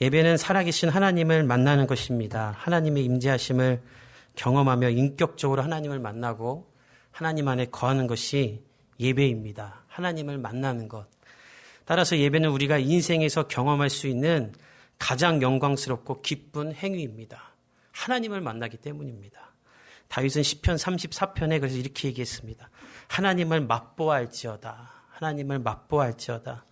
예배는 살아계신 하나님을 만나는 것입니다. 하나님의 임재하심을 경험하며 인격적으로 하나님을 만나고 하나님 안에 거하는 것이 예배입니다. 하나님을 만나는 것. 따라서 예배는 우리가 인생에서 경험할 수 있는 가장 영광스럽고 기쁜 행위입니다. 하나님을 만나기 때문입니다. 다윗은 시편 34편에 그래서 이렇게 얘기했습니다. 하나님을 맛보아할지어다. 하나님을 맛보아할지어다.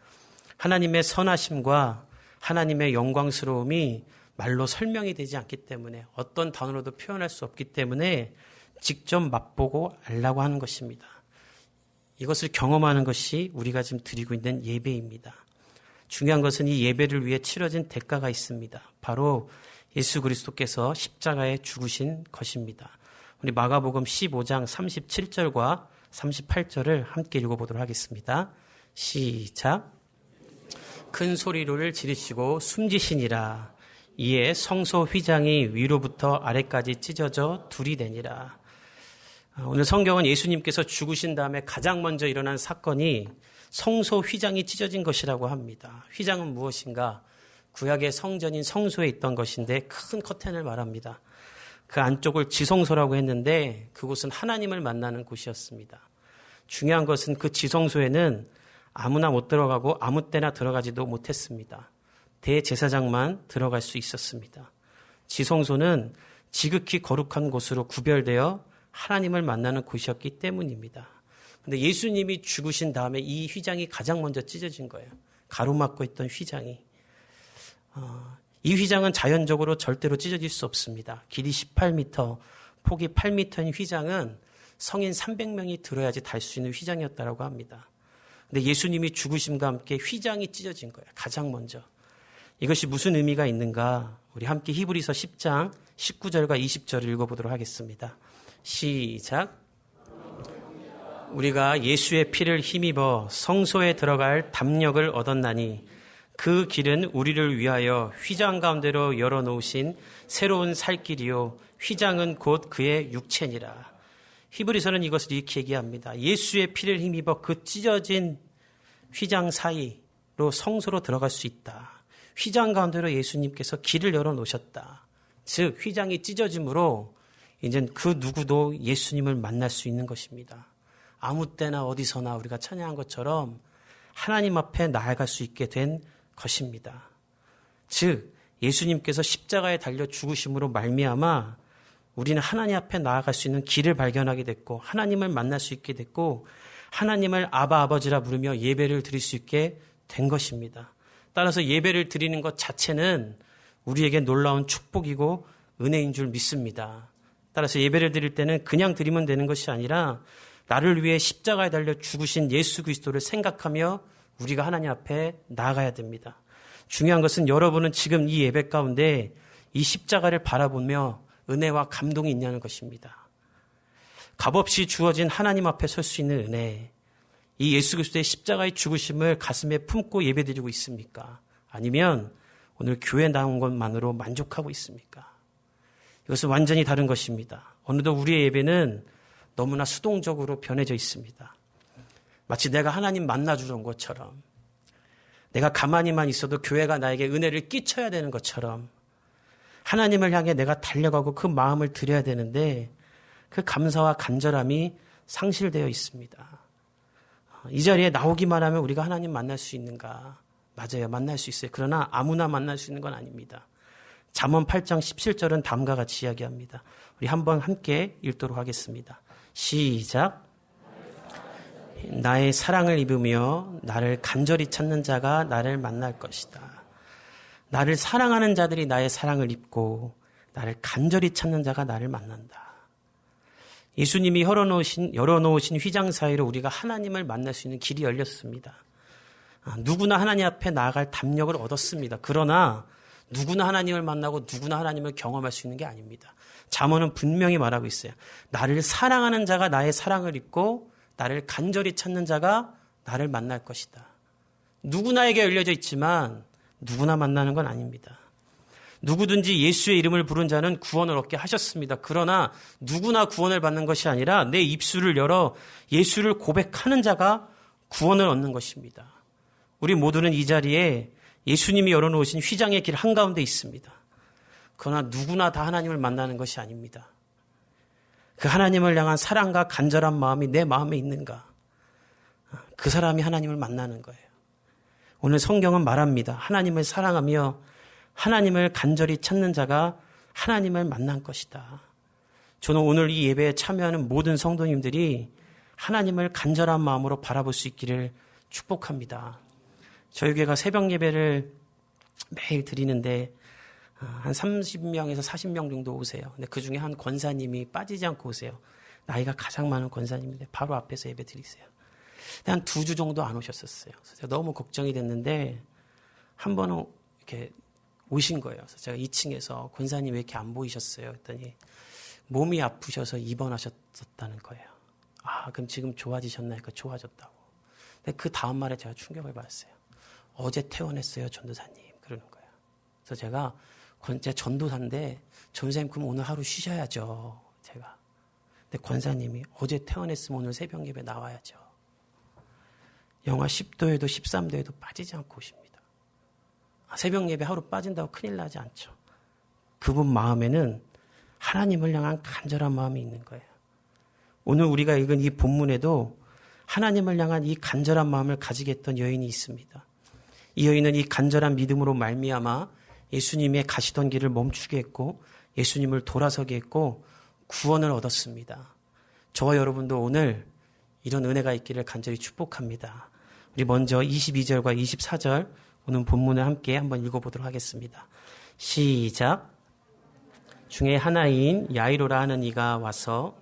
하나님의 선하심과 하나님의 영광스러움이 말로 설명이 되지 않기 때문에 어떤 단어로도 표현할 수 없기 때문에 직접 맛보고 알라고 하는 것입니다. 이것을 경험하는 것이 우리가 지금 드리고 있는 예배입니다. 중요한 것은 이 예배를 위해 치러진 대가가 있습니다. 바로 예수 그리스도께서 십자가에 죽으신 것입니다. 우리 마가복음 15장 37절과 38절을 함께 읽어보도록 하겠습니다. 시작. 큰 소리를 지르시고 숨지시니라. 이에 성소 휘장이 위로부터 아래까지 찢어져 둘이 되니라. 오늘 성경은 예수님께서 죽으신 다음에 가장 먼저 일어난 사건이 성소 휘장이 찢어진 것이라고 합니다. 휘장은 무엇인가? 구약의 성전인 성소에 있던 것인데 큰 커튼을 말합니다. 그 안쪽을 지성소라고 했는데 그곳은 하나님을 만나는 곳이었습니다. 중요한 것은 그 지성소에는 아무나 못 들어가고 아무 때나 들어가지도 못했습니다. 대제사장만 들어갈 수 있었습니다. 지성소는 지극히 거룩한 곳으로 구별되어 하나님을 만나는 곳이었기 때문입니다. 근데 예수님이 죽으신 다음에 이 휘장이 가장 먼저 찢어진 거예요. 가로막고 있던 휘장이. 어, 이 휘장은 자연적으로 절대로 찢어질 수 없습니다. 길이 18m, 폭이 8m인 휘장은 성인 300명이 들어야지 달 수 있는 휘장이었다고 합니다. 근데 예수님이 죽으심과 함께 휘장이 찢어진 거예요. 가장 먼저. 이것이 무슨 의미가 있는가? 우리 함께 히브리서 10장 19절과 20절을 읽어보도록 하겠습니다. 시작. 우리가 예수의 피를 힘입어 성소에 들어갈 담력을 얻었나니 그 길은 우리를 위하여 휘장 가운데로 열어놓으신 새로운 살 길이요 휘장은 곧 그의 육체니라. 히브리서는 이것을 이렇게 얘기합니다. 예수의 피를 힘입어 그 찢어진 휘장 사이로 성소로 들어갈 수 있다. 휘장 가운데로 예수님께서 길을 열어놓으셨다. 즉 휘장이 찢어짐으로 이제 그 누구도 예수님을 만날 수 있는 것입니다. 아무 때나 어디서나 우리가 찬양한 것처럼 하나님 앞에 나아갈 수 있게 된 것입니다. 즉 예수님께서 십자가에 달려 죽으심으로 말미암아 우리는 하나님 앞에 나아갈 수 있는 길을 발견하게 됐고 하나님을 만날 수 있게 됐고 하나님을 아바 아버지라 부르며 예배를 드릴 수 있게 된 것입니다. 따라서 예배를 드리는 것 자체는 우리에게 놀라운 축복이고 은혜인 줄 믿습니다. 따라서 예배를 드릴 때는 그냥 드리면 되는 것이 아니라 나를 위해 십자가에 달려 죽으신 예수 그리스도를 생각하며 우리가 하나님 앞에 나아가야 됩니다. 중요한 것은 여러분은 지금 이 예배 가운데 이 십자가를 바라보며 은혜와 감동이 있냐는 것입니다. 값없이 주어진 하나님 앞에 설 수 있는 은혜. 이 예수 그리스도의 십자가의 죽으심을 가슴에 품고 예배드리고 있습니까? 아니면 오늘 교회 나온 것만으로 만족하고 있습니까? 이것은 완전히 다른 것입니다. 어느덧 우리의 예배는 너무나 수동적으로 변해져 있습니다. 마치 내가 하나님 만나주는 것처럼 내가 가만히만 있어도 교회가 나에게 은혜를 끼쳐야 되는 것처럼 하나님을 향해 내가 달려가고 그 마음을 드려야 되는데 그 감사와 간절함이 상실되어 있습니다. 이 자리에 나오기만 하면 우리가 하나님 만날 수 있는가? 맞아요. 만날 수 있어요. 그러나 아무나 만날 수 있는 건 아닙니다. 잠언 8장 17절은 다음과 같이 이야기합니다. 우리 한번 함께 읽도록 하겠습니다. 시작. 나의 사랑을 입으며 나를 간절히 찾는 자가 나를 만날 것이다. 나를 사랑하는 자들이 나의 사랑을 입고 나를 간절히 찾는 자가 나를 만난다. 예수님이 열어놓으신, 열어놓으신 휘장 사이로 우리가 하나님을 만날 수 있는 길이 열렸습니다. 아, 누구나 하나님 앞에 나아갈 담력을 얻었습니다. 그러나 누구나 하나님을 만나고 누구나 하나님을 경험할 수 있는 게 아닙니다. 잠언은 분명히 말하고 있어요. 나를 사랑하는 자가 나의 사랑을 입고 나를 간절히 찾는 자가 나를 만날 것이다. 누구나에게 열려져 있지만 누구나 만나는 건 아닙니다. 누구든지 예수의 이름을 부른 자는 구원을 얻게 하셨습니다. 그러나 누구나 구원을 받는 것이 아니라 내 입술을 열어 예수를 고백하는 자가 구원을 얻는 것입니다. 우리 모두는 이 자리에 예수님이 열어놓으신 휘장의 길 한가운데 있습니다. 그러나 누구나 다 하나님을 만나는 것이 아닙니다. 그 하나님을 향한 사랑과 간절한 마음이 내 마음에 있는가? 그 사람이 하나님을 만나는 거예요. 오늘 성경은 말합니다. 하나님을 사랑하며 하나님을 간절히 찾는 자가 하나님을 만난 것이다. 저는 오늘 이 예배에 참여하는 모든 성도님들이 하나님을 간절한 마음으로 바라볼 수 있기를 축복합니다. 저희 교회가 새벽 예배를 매일 드리는데 한 30명에서 40명 정도 오세요. 근데 그 중에 한 권사님이 빠지지 않고 오세요. 나이가 가장 많은 권사님인데 바로 앞에서 예배 드리세요. 한 두 주 정도 안 오셨었어요. 그래서 제가 너무 걱정이 됐는데 한 번은 이렇게 오신 거예요. 그래서 제가 2층에서 권사님 왜 이렇게 안 보이셨어요? 했더니 몸이 아프셔서 입원하셨다는 거예요. 아, 그럼 지금 좋아지셨나요? 그 좋아졌다고. 근데 그 다음 말에 제가 충격을 받았어요. 어제 퇴원했어요, 전도사님. 그러는 거예요. 그래서 제가 제 전도사인데 전사님 그럼 오늘 하루 쉬셔야죠. 제가. 근데 권사님이 어제 퇴원했으면 오늘 새벽 예배 나와야죠. 영하 10도에도 13도에도 빠지지 않고 오십니다. 아, 새벽 예배 하루 빠진다고 큰일 나지 않죠. 그분 마음에는 하나님을 향한 간절한 마음이 있는 거예요. 오늘 우리가 읽은 이 본문에도 하나님을 향한 이 간절한 마음을 가지게 했던 여인이 있습니다. 이 여인은 이 간절한 믿음으로 말미암아 예수님의 가시던 길을 멈추게 했고 예수님을 돌아서게 했고 구원을 얻었습니다. 저와 여러분도 오늘 이런 은혜가 있기를 간절히 축복합니다. 우리 먼저 22절과 24절 오늘 본문을 함께 한번 읽어보도록 하겠습니다. 시작. 중에 하나인 야이로라 하는 이가 와서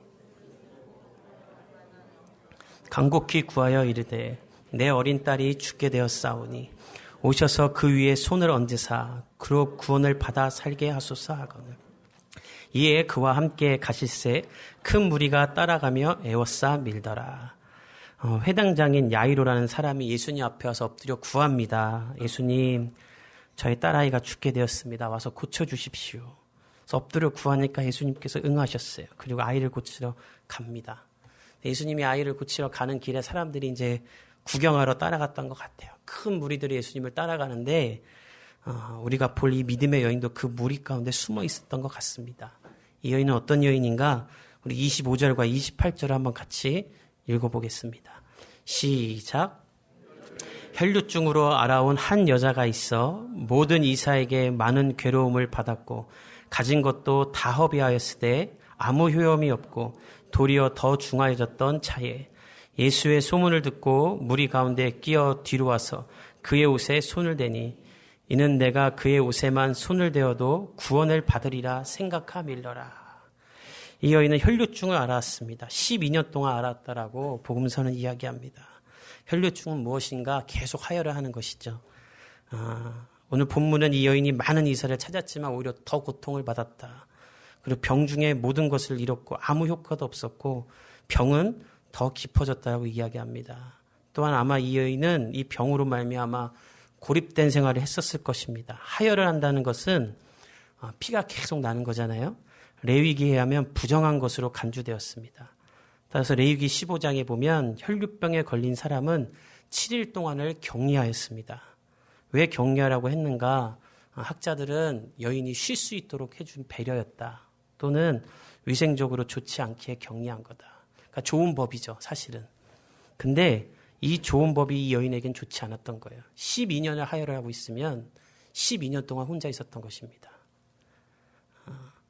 간곡히 구하여 이르되 내 어린 딸이 죽게 되었사오니 오셔서 그 위에 손을 얹으사 그로 구원을 받아 살게 하소서 하거늘 이에 그와 함께 가실새 큰 무리가 따라가며 애워싸 밀더라. 어, 회당장인 야이로라는 사람이 예수님 앞에 와서 엎드려 구합니다. 예수님, 저희 딸아이가 죽게 되었습니다. 와서 고쳐주십시오. 그래서 엎드려 구하니까 예수님께서 응하셨어요. 그리고 아이를 고치러 갑니다. 예수님이 아이를 고치러 가는 길에 사람들이 이제 구경하러 따라갔던 것 같아요. 큰 무리들이 예수님을 따라가는데 어, 우리가 볼 이 믿음의 여인도 그 무리 가운데 숨어 있었던 것 같습니다. 이 여인은 어떤 여인인가? 우리 25절과 28절을 한번 같이 읽어보겠습니다. 시작. 혈류증으로 알아온 한 여자가 있어 모든 이사에게 많은 괴로움을 받았고 가진 것도 다 허비하였으되 아무 효험이 없고 도리어 더 중하여졌던 차에 예수의 소문을 듣고 무리 가운데 끼어 뒤로 와서 그의 옷에 손을 대니 이는 내가 그의 옷에만 손을 대어도 구원을 받으리라 생각하밀러라. 이 여인은 혈류증을 알았습니다. 12년 동안 알았다라고 복음서는 이야기합니다. 혈류증은 무엇인가 계속 하혈을 하는 것이죠. 아, 오늘 본문은 이 여인이 많은 이사를 찾았지만 오히려 더 고통을 받았다. 그리고 병 중에 모든 것을 잃었고 아무 효과도 없었고 병은 더 깊어졌다고 이야기합니다. 또한 아마 이 여인은 이 병으로 말미암아 고립된 생활을 했었을 것입니다. 하혈을 한다는 것은 어, 피가 계속 나는 거잖아요. 레위기에 하면 부정한 것으로 간주되었습니다. 따라서 레위기 15장에 보면 혈류병에 걸린 사람은 7일 동안을 격리하였습니다. 왜 격리하라고 했는가? 아, 학자들은 여인이 쉴 수 있도록 해준 배려였다. 또는 위생적으로 좋지 않게 격리한 거다. 그러니까 좋은 법이죠, 사실은. 근데 이 좋은 법이 이 여인에겐 좋지 않았던 거예요. 12년을 하혈을 하고 있으면 12년 동안 혼자 있었던 것입니다.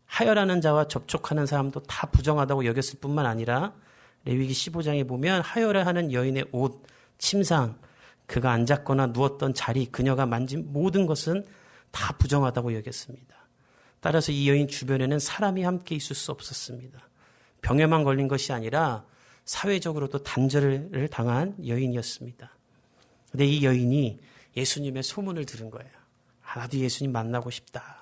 하혈하는 자와 접촉하는 사람도 다 부정하다고 여겼을 뿐만 아니라 레위기 15장에 보면 하혈을 하는 여인의 옷, 침상, 그가 앉았거나 누웠던 자리, 그녀가 만진 모든 것은 다 부정하다고 여겼습니다. 따라서 이 여인 주변에는 사람이 함께 있을 수 없었습니다. 병에만 걸린 것이 아니라 사회적으로도 단절을 당한 여인이었습니다. 근데 이 여인이 예수님의 소문을 들은 거예요. 아, 나도 예수님 만나고 싶다.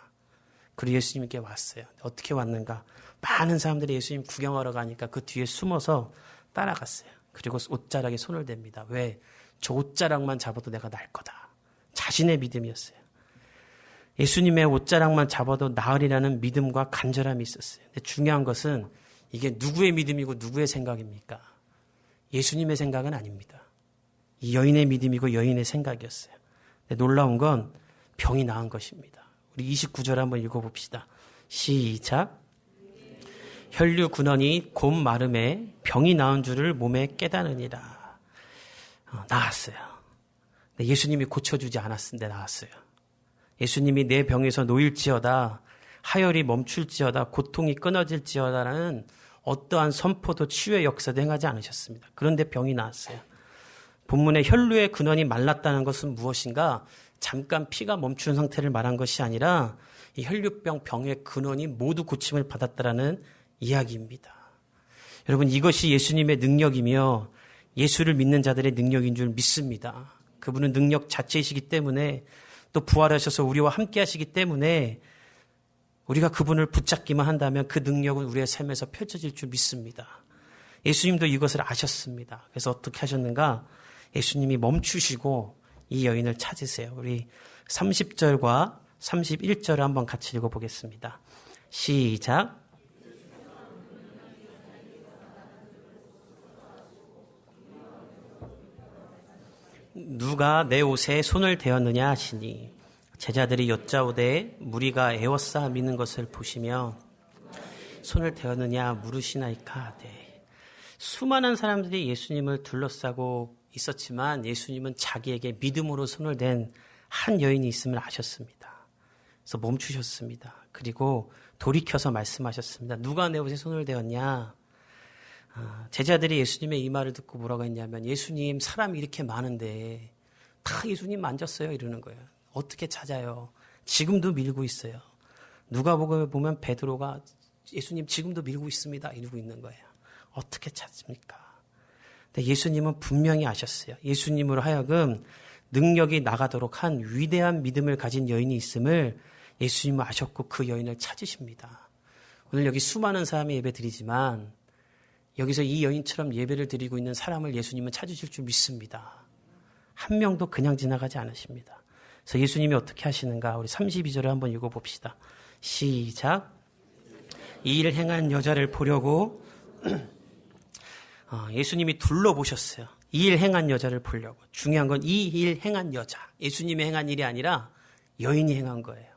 그리고 예수님께 왔어요. 어떻게 왔는가? 많은 사람들이 예수님 구경하러 가니까 그 뒤에 숨어서 따라갔어요. 그리고 옷자락에 손을 댑니다. 왜? 저 옷자락만 잡아도 내가 날 거다. 자신의 믿음이었어요. 예수님의 옷자락만 잡아도 나으리라는 믿음과 간절함이 있었어요. 근데 중요한 것은 이게 누구의 믿음이고 누구의 생각입니까? 예수님의 생각은 아닙니다. 이 여인의 믿음이고 여인의 생각이었어요. 놀라운 건 병이 나은 것입니다. 우리 29절 한번 읽어봅시다. 시작. 혈류 근원이 곧 마름에 병이 나은 줄을 몸에 깨닫느니라. 어, 나았어요. 예수님이 고쳐주지 않았는데 나았어요. 예수님이 내 병에서 놓일지어다, 하열이 멈출지어다, 고통이 끊어질지어다라는 어떠한 선포도 치유의 역사도 행하지 않으셨습니다. 그런데 병이 나았어요. 본문의 혈루의 근원이 말랐다는 것은 무엇인가? 잠깐 피가 멈춘 상태를 말한 것이 아니라 이 혈류병 병의 근원이 모두 고침을 받았다라는 이야기입니다. 여러분 이것이 예수님의 능력이며 예수를 믿는 자들의 능력인 줄 믿습니다. 그분은 능력 자체이시기 때문에 또 부활하셔서 우리와 함께 하시기 때문에 우리가 그분을 붙잡기만 한다면 그 능력은 우리의 삶에서 펼쳐질 줄 믿습니다. 예수님도 이것을 아셨습니다. 그래서 어떻게 하셨는가? 예수님이 멈추시고 이 여인을 찾으세요. 우리 30절과 31절을 한번 같이 읽어보겠습니다. 시작. 누가 내 옷에 손을 대었느냐 하시니 제자들이 여짜오되 무리가 애워싸 미는 것을 보시며 손을 대었느냐 물으시나이까 하되 수많은 사람들이 예수님을 둘러싸고 있었지만 예수님은 자기에게 믿음으로 손을 댄 한 여인이 있음을 아셨습니다. 그래서 멈추셨습니다. 그리고 돌이켜서 말씀하셨습니다. 누가 내 옷에 손을 대었냐? 아, 제자들이 예수님의 이 말을 듣고 뭐라고 했냐면 예수님 사람이 이렇게 많은데 다 예수님 만졌어요 이러는 거예요. 어떻게 찾아요? 지금도 밀고 있어요. 누가 보면 베드로가 예수님 지금도 밀고 있습니다 이러고 있는 거예요. 어떻게 찾습니까? 근데 예수님은 분명히 아셨어요. 예수님으로 하여금 능력이 나가도록 한 위대한 믿음을 가진 여인이 있음을 예수님은 아셨고 그 여인을 찾으십니다. 오늘 여기 수많은 사람이 예배 드리지만 여기서 이 여인처럼 예배를 드리고 있는 사람을 예수님은 찾으실 줄 믿습니다. 한 명도 그냥 지나가지 않으십니다. 그래서 예수님이 어떻게 하시는가? 우리 32절을 한번 읽어봅시다. 시작. 이 일을 행한 여자를 보려고 어, 예수님이 둘러보셨어요. 이 일 행한 여자를 보려고. 중요한 건 이 일 행한 여자. 예수님이 행한 일이 아니라 여인이 행한 거예요.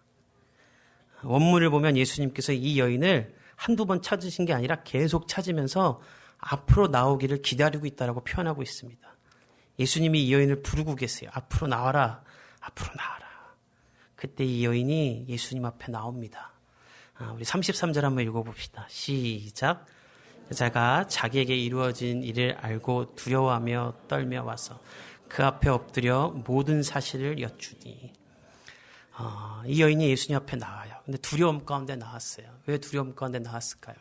원문을 보면 예수님께서 이 여인을 한두 번 찾으신 게 아니라 계속 찾으면서 앞으로 나오기를 기다리고 있다라고 표현하고 있습니다. 예수님이 이 여인을 부르고 계세요. 앞으로 나와라. 앞으로 나와라. 그때 이 여인이 예수님 앞에 나옵니다. 아, 우리 33절 한번 읽어봅시다. 시작. 여자가 자기에게 이루어진 일을 알고 두려워하며 떨며 와서 그 앞에 엎드려 모든 사실을 여쭈니 어, 이 여인이 예수님 앞에 나와요. 근데 두려움 가운데 나왔어요. 왜 두려움 가운데 나왔을까요?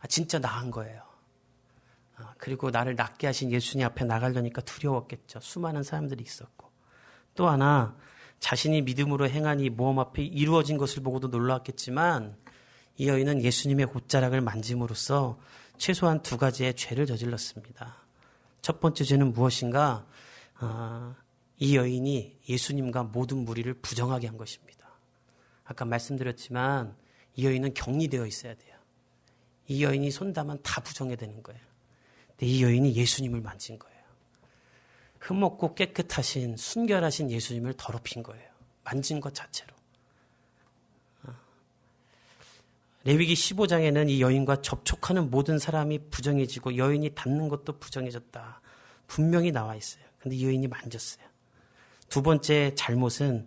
아, 진짜 나은 거예요. 아, 그리고 나를 낫게 하신 예수님 앞에 나가려니까 두려웠겠죠. 수많은 사람들이 있었고. 또 하나, 자신이 믿음으로 행한 이 모험 앞에 이루어진 것을 보고도 놀라웠겠지만, 이 여인은 예수님의 옷자락을 만짐으로써 최소한 두 가지의 죄를 저질렀습니다. 첫 번째 죄는 무엇인가? 아, 이 여인이 예수님과 모든 무리를 부정하게 한 것입니다. 아까 말씀드렸지만 이 여인은 격리되어 있어야 돼요. 이 여인이 손담은 다 부정해야 되는 거예요. 근데 이 여인이 예수님을 만진 거예요. 흠없고 깨끗하신 순결하신 예수님을 더럽힌 거예요. 만진 것 자체로. 레위기 15장에는 이 여인과 접촉하는 모든 사람이 부정해지고 여인이 닿는 것도 부정해졌다. 분명히 나와 있어요. 근데 이 여인이 만졌어요. 두 번째 잘못은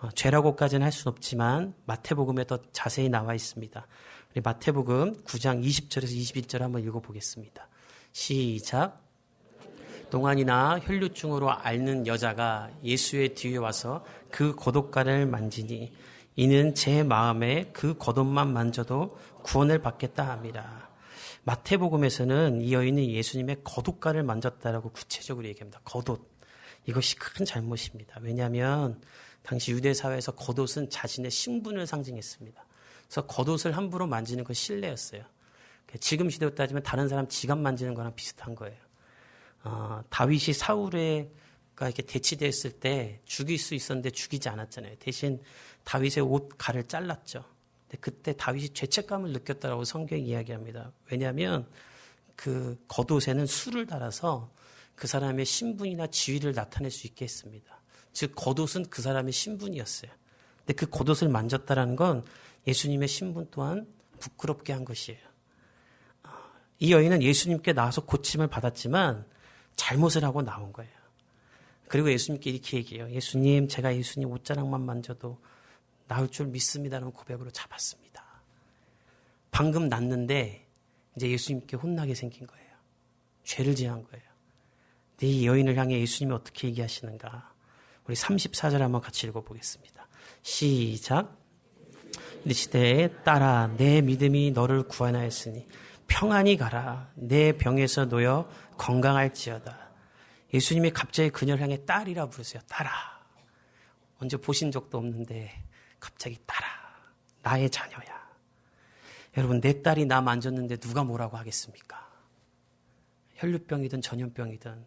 어, 죄라고까지는 할 수는 없지만 마태복음에 더 자세히 나와 있습니다. 우리 마태복음 9장 20절에서 21절 한번 읽어보겠습니다. 시작. 동안이나 혈류증으로 앓는 여자가 예수의 뒤에 와서 그 고독가를 만지니 이는 제 마음에 그 겉옷만 만져도 구원을 받겠다 함이라. 마태복음에서는 이 여인이 예수님의 겉옷가를 만졌다라고 구체적으로 얘기합니다. 겉옷. 이것이 큰 잘못입니다. 왜냐하면 당시 유대 사회에서 겉옷은 자신의 신분을 상징했습니다. 그래서 겉옷을 함부로 만지는 건 신뢰였어요. 지금 시대로 따지면 다른 사람 지갑 만지는 거랑 비슷한 거예요. 어, 다윗이 사울의 이렇게 대치됐을 때 죽일 수 있었는데 죽이지 않았잖아요. 대신 다윗의 옷 가를 잘랐죠. 근데 그때 다윗이 죄책감을 느꼈다라고 성경이 이야기합니다. 왜냐하면 그 겉옷에는 술을 달아서 그 사람의 신분이나 지위를 나타낼 수 있게 했습니다. 즉 겉옷은 그 사람의 신분이었어요. 근데 그 겉옷을 만졌다라는 건 예수님의 신분 또한 부끄럽게 한 것이에요. 이 여인은 예수님께 나와서 고침을 받았지만 잘못을 하고 나온 거예요. 그리고 예수님께 이렇게 얘기해요. 예수님, 제가 예수님 옷자락만 만져도 나을 줄 믿습니다라는 고백으로 잡았습니다. 방금 났는데 이제 예수님께 혼나게 생긴 거예요. 죄를 지은 거예요. 이 여인을 향해 예수님이 어떻게 얘기하시는가? 우리 34절 한번 같이 읽어보겠습니다. 시작. 이르시되 딸아 내 믿음이 너를 구원하였으니 평안히 가라 내 병에서 놓여 건강할지어다. 예수님이 갑자기 그녀를 향해 딸이라 부르세요. 딸아. 언제 보신 적도 없는데 갑자기 딸아. 나의 자녀야. 여러분 내 딸이 나 만졌는데 누가 뭐라고 하겠습니까? 혈류병이든 전염병이든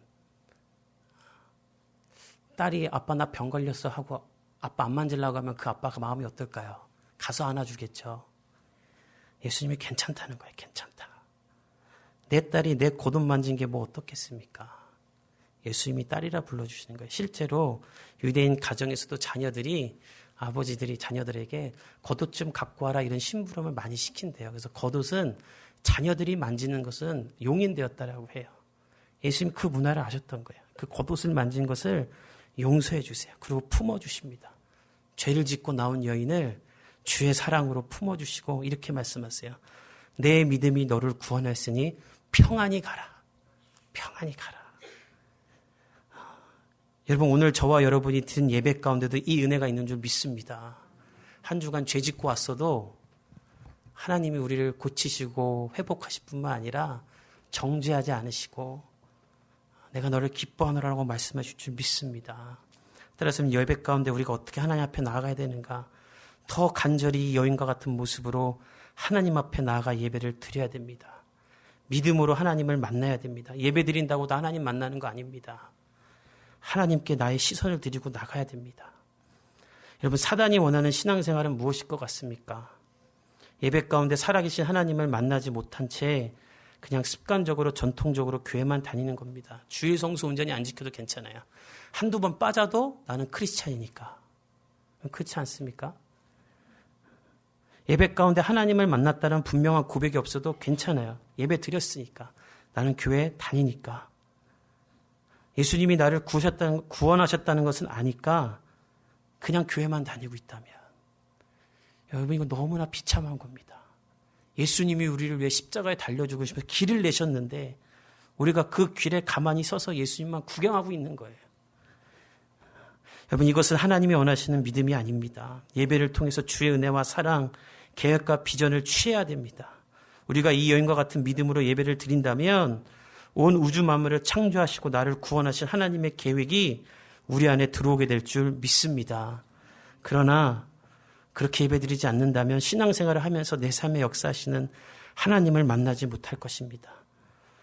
딸이 아빠 나 병 걸렸어 하고 아빠 안 만질라고 하면 그 아빠가 마음이 어떨까요? 가서 안아주겠죠. 예수님이 괜찮다는 거예요. 괜찮다. 내 딸이 내 고돈 만진 게 뭐 어떻겠습니까? 예수님이 딸이라 불러주시는 거예요. 실제로 유대인 가정에서도 자녀들이 아버지들이 자녀들에게 겉옷 좀 갖고 와라 이런 심부름을 많이 시킨대요. 그래서 겉옷은 자녀들이 만지는 것은 용인되었다라고 해요. 예수님 그 문화를 아셨던 거예요. 그 겉옷을 만진 것을 용서해 주세요. 그리고 품어 주십니다. 죄를 짓고 나온 여인을 주의 사랑으로 품어 주시고 이렇게 말씀하세요. 내 믿음이 너를 구원했으니 평안히 가라. 평안히 가라. 여러분 오늘 저와 여러분이 드린 예배 가운데도 이 은혜가 있는 줄 믿습니다. 한 주간 죄 짓고 왔어도 하나님이 우리를 고치시고 회복하실 뿐만 아니라 정죄하지 않으시고 내가 너를 기뻐하노라고 말씀하실 줄 믿습니다. 따라서 예배 가운데 우리가 어떻게 하나님 앞에 나아가야 되는가? 더 간절히 여인과 같은 모습으로 하나님 앞에 나아가 예배를 드려야 됩니다. 믿음으로 하나님을 만나야 됩니다. 예배 드린다고 도 하나님 만나는 거 아닙니다. 하나님께 나의 시선을 드리고 나가야 됩니다. 여러분, 사단이 원하는 신앙생활은 무엇일 것 같습니까? 예배 가운데 살아계신 하나님을 만나지 못한 채 그냥 습관적으로 전통적으로 교회만 다니는 겁니다. 주일 성수 온전히 안 지켜도 괜찮아요. 한두 번 빠져도 나는 크리스찬이니까. 그렇지 않습니까? 예배 가운데 하나님을 만났다는 분명한 고백이 없어도 괜찮아요. 예배 드렸으니까. 나는 교회 다니니까. 예수님이 나를 구하셨다는, 구원하셨다는 것은 아니까 그냥 교회만 다니고 있다면. 여러분, 이거 너무나 비참한 겁니다. 예수님이 우리를 위해 십자가에 달려주고 싶어서 길을 내셨는데 우리가 그 길에 가만히 서서 예수님만 구경하고 있는 거예요. 여러분 이것은 하나님이 원하시는 믿음이 아닙니다. 예배를 통해서 주의 은혜와 사랑, 계획과 비전을 취해야 됩니다. 우리가 이 여인과 같은 믿음으로 예배를 드린다면 온 우주 만물을 창조하시고 나를 구원하신 하나님의 계획이 우리 안에 들어오게 될 줄 믿습니다. 그러나 그렇게 예배드리지 않는다면 신앙생활을 하면서 내 삶에 역사하시는 하나님을 만나지 못할 것입니다.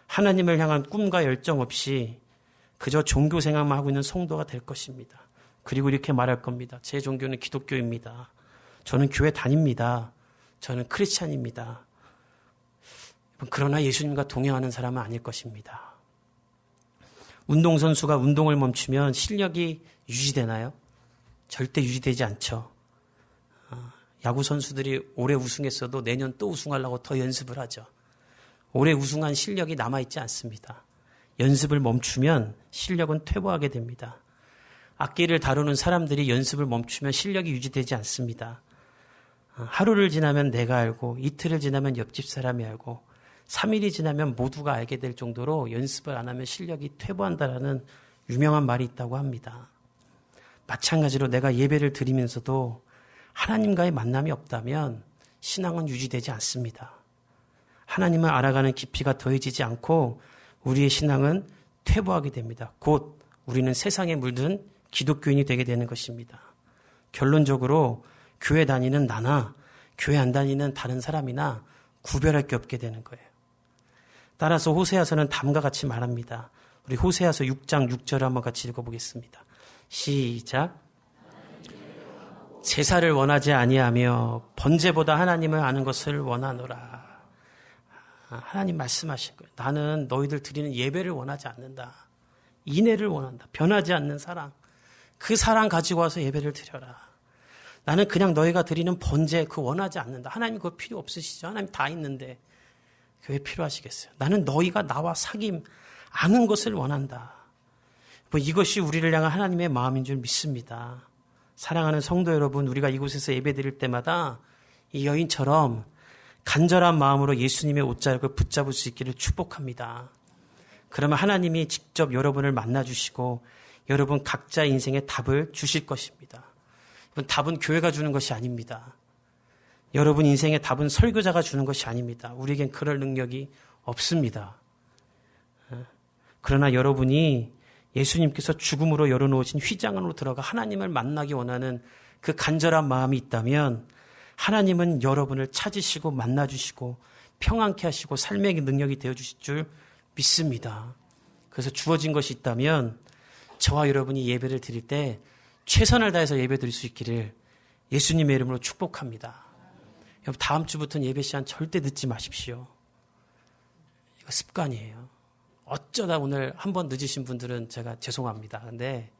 하나님을 향한 꿈과 열정 없이 그저 종교 생활만 하고 있는 성도가 될 것입니다. 그리고 이렇게 말할 겁니다. 제 종교는 기독교입니다. 저는 교회 다닙니다. 저는 크리스찬입니다. 그러나 예수님과 동행하는 사람은 아닐 것입니다. 운동선수가 운동을 멈추면 실력이 유지되나요? 절대 유지되지 않죠. 어, 야구 선수들이 올해 우승했어도 내년 또 우승하려고 더 연습을 하죠. 올해 우승한 실력이 남아있지 않습니다. 연습을 멈추면 실력은 퇴보하게 됩니다. 악기를 다루는 사람들이 연습을 멈추면 실력이 유지되지 않습니다. 어, 하루를 지나면 내가 알고, 이틀을 지나면 옆집 사람이 알고, 3일이 지나면 모두가 알게 될 정도로 연습을 안 하면 실력이 퇴보한다라는 유명한 말이 있다고 합니다. 마찬가지로 내가 예배를 드리면서도 하나님과의 만남이 없다면 신앙은 유지되지 않습니다. 하나님을 알아가는 깊이가 더해지지 않고 우리의 신앙은 퇴보하게 됩니다. 곧 우리는 세상에 물든 기독교인이 되게 되는 것입니다. 결론적으로 교회 다니는 나나 교회 안 다니는 다른 사람이나 구별할 게 없게 되는 거예요. 따라서 호세아서는 다음과 같이 말합니다. 우리 호세아서 6장 6절 한번 같이 읽어보겠습니다. 시작. 제사를 원하지 아니하며 번제보다 하나님을 아는 것을 원하노라. 아, 하나님 말씀하신 거예요. 나는 너희들 드리는 예배를 원하지 않는다. 인애를 원한다. 변하지 않는 사랑. 그 사랑 가지고 와서 예배를 드려라. 나는 그냥 너희가 드리는 번제 그 원하지 않는다. 하나님 그거 필요 없으시죠? 하나님 다 있는데 그왜 필요하시겠어요? 나는 너희가 나와 사귐 아는 것을 원한다. 뭐 이것이 우리를 향한 하나님의 마음인 줄 믿습니다. 사랑하는 성도 여러분, 우리가 이곳에서 예배 드릴 때마다 이 여인처럼 간절한 마음으로 예수님의 옷자락을 붙잡을 수 있기를 축복합니다. 그러면 하나님이 직접 여러분을 만나주시고 여러분 각자 인생의 답을 주실 것입니다. 답은 교회가 주는 것이 아닙니다. 여러분 인생의 답은 설교자가 주는 것이 아닙니다. 우리에겐 그럴 능력이 없습니다. 그러나 여러분이 예수님께서 죽음으로 열어놓으신 휘장 안으로 들어가 하나님을 만나기 원하는 그 간절한 마음이 있다면 하나님은 여러분을 찾으시고 만나주시고 평안케 하시고 삶의 능력이 되어주실 줄 믿습니다. 그래서 주어진 것이 있다면 저와 여러분이 예배를 드릴 때 최선을 다해서 예배 드릴 수 있기를 예수님의 이름으로 축복합니다. 여러분 다음 주부터는 예배 시간 절대 늦지 마십시오. 이거 습관이에요. 어쩌다 오늘 한 번 늦으신 분들은 제가 죄송합니다. 근데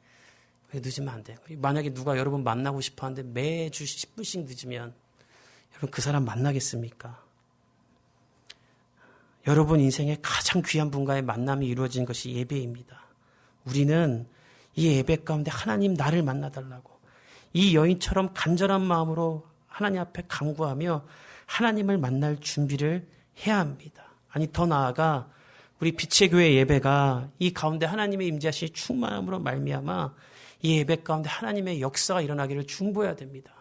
왜 늦으면 안 돼요? 만약에 누가 여러분 만나고 싶어 하는데 매주 10분씩 늦으면 여러분 그 사람 만나겠습니까? 여러분 인생의 가장 귀한 분과의 만남이 이루어진 것이 예배입니다. 우리는 이 예배 가운데 하나님 나를 만나달라고 이 여인처럼 간절한 마음으로 하나님 앞에 간구하며 하나님을 만날 준비를 해야 합니다. 아니 더 나아가 우리 빛의 교회 예배가 이 가운데 하나님의 임재하시 충만함으로 말미암아 이 예배 가운데 하나님의 역사가 일어나기를 중보해야 됩니다.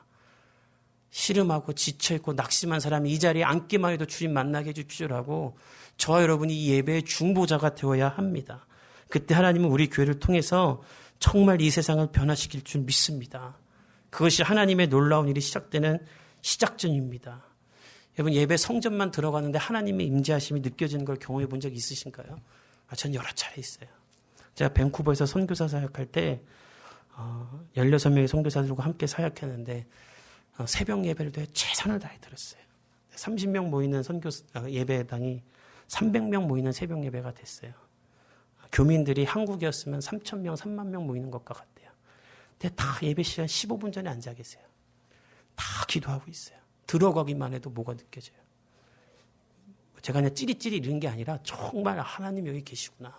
시름하고 지쳐있고 낙심한 사람이 이 자리에 앉기만 해도 주님 만나게 해주시라고 저와 여러분이 이 예배의 중보자가 되어야 합니다. 그때 하나님은 우리 교회를 통해서 정말 이 세상을 변화시킬 줄 믿습니다. 그것이 하나님의 놀라운 일이 시작되는 시작전입니다. 여러분 예배 성전만 들어가는데 하나님의 임재하심이 느껴지는 걸 경험해 본 적 있으신가요? 아, 전 여러 차례 있어요. 제가 밴쿠버에서 선교사 사역할 때 어, 16명의 선교사들과 함께 사역했는데 어, 새벽 예배를 되 최선을 다해 들었어요. 30명 모이는 선교 어, 예배당이 300명 모이는 새벽 예배가 됐어요. 교민들이 한국이었으면 3,000명, 3만 명 모이는 것과 같대요. 근데 다 예배 시간 15분 전에 앉아 계세요. 다 기도하고 있어요. 들어가기만 해도 뭐가 느껴져요. 제가 그냥 찌릿찌릿 이런 게 아니라 정말 하나님 여기 계시구나.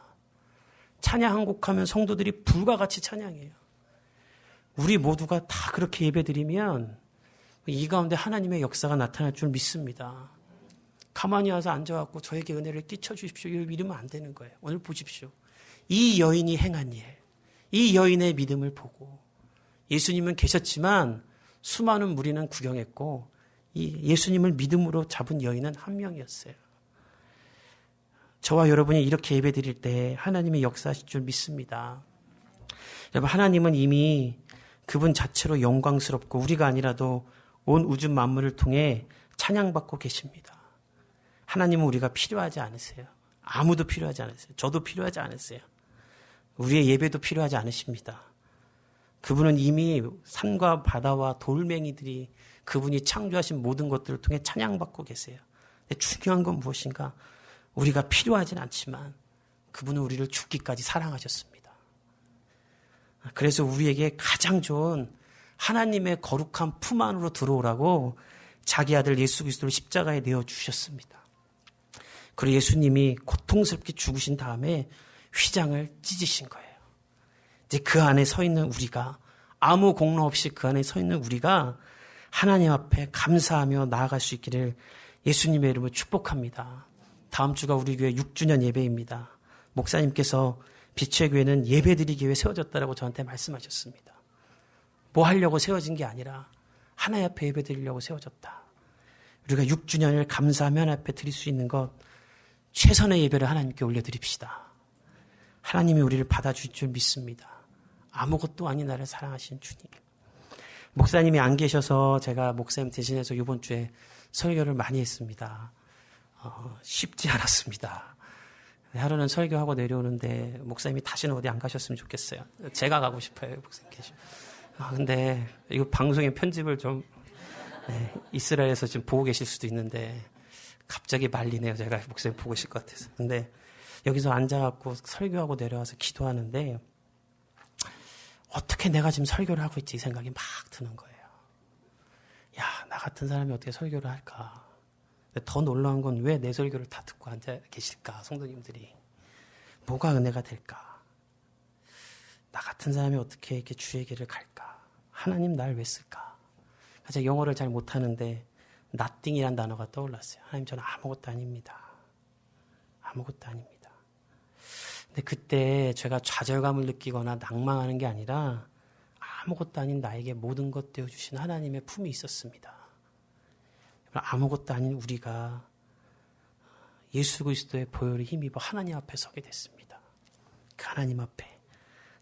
찬양 한 곡 하면 성도들이 불과 같이 찬양해요. 우리 모두가 다 그렇게 예배 드리면 이 가운데 하나님의 역사가 나타날 줄 믿습니다. 가만히 와서 앉아갖고 저에게 은혜를 끼쳐 주십시오. 이러면 안 되는 거예요. 오늘 보십시오. 이 여인이 행한 일, 이 여인의 믿음을 보고 예수님은 계셨지만 수많은 무리는 구경했고 이 예수님을 믿음으로 잡은 여인은 한 명이었어요. 저와 여러분이 이렇게 예배 드릴 때 하나님의 역사하실 줄 믿습니다. 여러분, 하나님은 이미 그분 자체로 영광스럽고 우리가 아니라도 온 우주 만물을 통해 찬양받고 계십니다. 하나님은 우리가 필요하지 않으세요. 아무도 필요하지 않으세요. 저도 필요하지 않으세요. 우리의 예배도 필요하지 않으십니다. 그분은 이미 산과 바다와 돌멩이들이 그분이 창조하신 모든 것들을 통해 찬양받고 계세요. 중요한 건 무엇인가? 우리가 필요하진 않지만 그분은 우리를 죽기까지 사랑하셨습니다. 그래서 우리에게 가장 좋은 하나님의 거룩한 품 안으로 들어오라고 자기 아들 예수 그리스도를 십자가에 내어 주셨습니다. 그리고 예수님이 고통스럽게 죽으신 다음에 휘장을 찢으신 거예요. 이제 그 안에 서 있는 우리가 아무 공로 없이 그 안에 서 있는 우리가 하나님 앞에 감사하며 나아갈 수 있기를 예수님의 이름으로 축복합니다. 다음 주가 우리 교회 6주년 예배입니다. 목사님께서 빛의 교회는 예배 드리기 위해 세워졌다라고 저한테 말씀하셨습니다. 뭐 하려고 세워진 게 아니라 하나님 앞에 예배 드리려고 세워졌다. 우리가 6주년을 감사하며 앞에 드릴 수 있는 것 최선의 예배를 하나님께 올려드립시다. 하나님이 우리를 받아줄 줄 믿습니다. 아무것도 아닌 나를 사랑하신 주님. 목사님이 안 계셔서 제가 목사님 대신해서 이번 주에 설교를 많이 했습니다. 어, 쉽지 않았습니다. 하루는 설교하고 내려오는데 목사님이 다시는 어디 안 가셨으면 좋겠어요. 제가 가고 싶어요, 목사님 계시. 아, 근데 이거 방송의 편집을 좀 네, 이스라엘에서 지금 보고 계실 수도 있는데 갑자기 말리네요. 제가 목사님 보고 싶을 것 같아서. 근데 여기서 앉아갖고 설교하고 내려와서 기도하는데 어떻게 내가 지금 설교를 하고 있지 이 생각이 막 드는 거예요. 야, 나 같은 사람이 어떻게 설교를 할까? 더 놀라운 건 왜 내 설교를 다 듣고 앉아 계실까? 성도님들이. 뭐가 은혜가 될까? 나 같은 사람이 어떻게 이렇게 주의 길을 갈까? 하나님 날 왜 쓸까? 제가 영어를 잘 못하는데 nothing이란 단어가 떠올랐어요. 하나님 저는 아무것도 아닙니다. 아무것도 아닙니다. 근데 그때 제가 좌절감을 느끼거나 낭망하는 게 아니라 아무것도 아닌 나에게 모든 것 되어주신 하나님의 품이 있었습니다. 아무것도 아닌 우리가 예수 그리스도의 보혈을 힘입어 하나님 앞에 서게 됐습니다. 그 하나님 앞에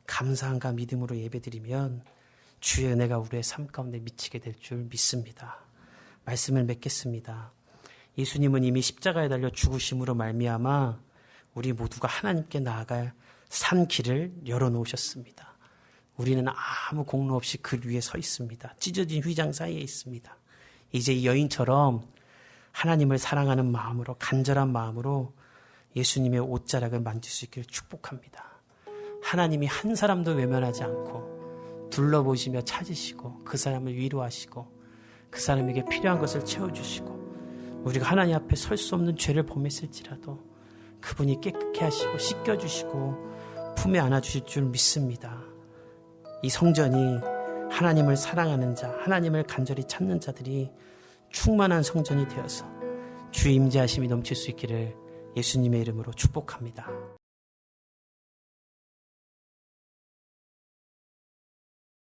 감사함과 믿음으로 예배드리면 주의 은혜가 우리의 삶 가운데 미치게 될 줄 믿습니다. 말씀을 맺겠습니다. 예수님은 이미 십자가에 달려 죽으심으로 말미암아 우리 모두가 하나님께 나아갈 산 길을 열어놓으셨습니다. 우리는 아무 공로 없이 그 위에 서 있습니다. 찢어진 휘장 사이에 있습니다. 이제 이 여인처럼 하나님을 사랑하는 마음으로 간절한 마음으로 예수님의 옷자락을 만질 수 있기를 축복합니다. 하나님이 한 사람도 외면하지 않고 둘러보시며 찾으시고 그 사람을 위로하시고 그 사람에게 필요한 것을 채워주시고 우리가 하나님 앞에 설 수 없는 죄를 범했을지라도 그분이 깨끗게 하시고 씻겨주시고 품에 안아주실 줄 믿습니다. 이 성전이 하나님을 사랑하는 자, 하나님을 간절히 찾는 자들이 충만한 성전이 되어서 주의 임재하심이 넘칠 수 있기를 예수님의 이름으로 축복합니다.